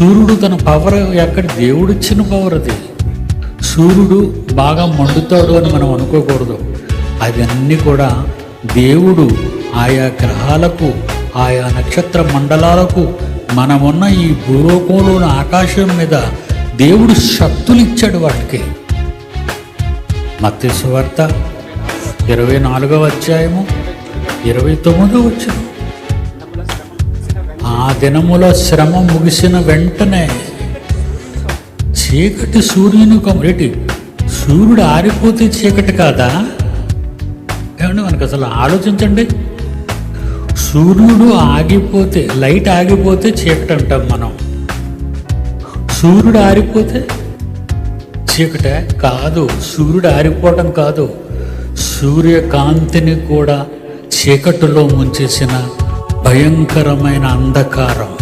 సూర్యుడు తన పవర్ ఎక్కడ? దేవుడు ఇచ్చిన పవర్ అది. సూర్యుడు బాగా మండుతాడు అని మనం అనుకోకూడదు. అవన్నీ కూడా దేవుడు ఆయా గ్రహాలకు ఆయా నక్షత్ర మండలాలకు మనమున్న ఈ భూలోకంలోని ఆకాశం మీద దేవుడు శక్తులు ఇచ్చాడు వాటికి. మత్స్సు వార్త ఇరవై నాలుగవ అధ్యాయము ఇరవై తొమ్మిదో వచ్చాము ఆ దినముల శ్రమ ముగిసిన వెంటనే చీకటి సూర్యుని కమరేటి సూర్యుడు ఆరిపోతే చీకటి కాదా? ఏమండి మనకు అసలు ఆలోచించండి. సూర్యుడు ఆగిపోతే లైట్ ఆగిపోతే చీకటి అంటాం మనం. సూర్యుడు ఆరిపోతే చీకటే కాదు సూర్యుడు ఆరిపోవటం కాదు. సూర్యకాంతిని కూడా చీకటిలో ముంచేసిన భయంకరమైన అంధకారం.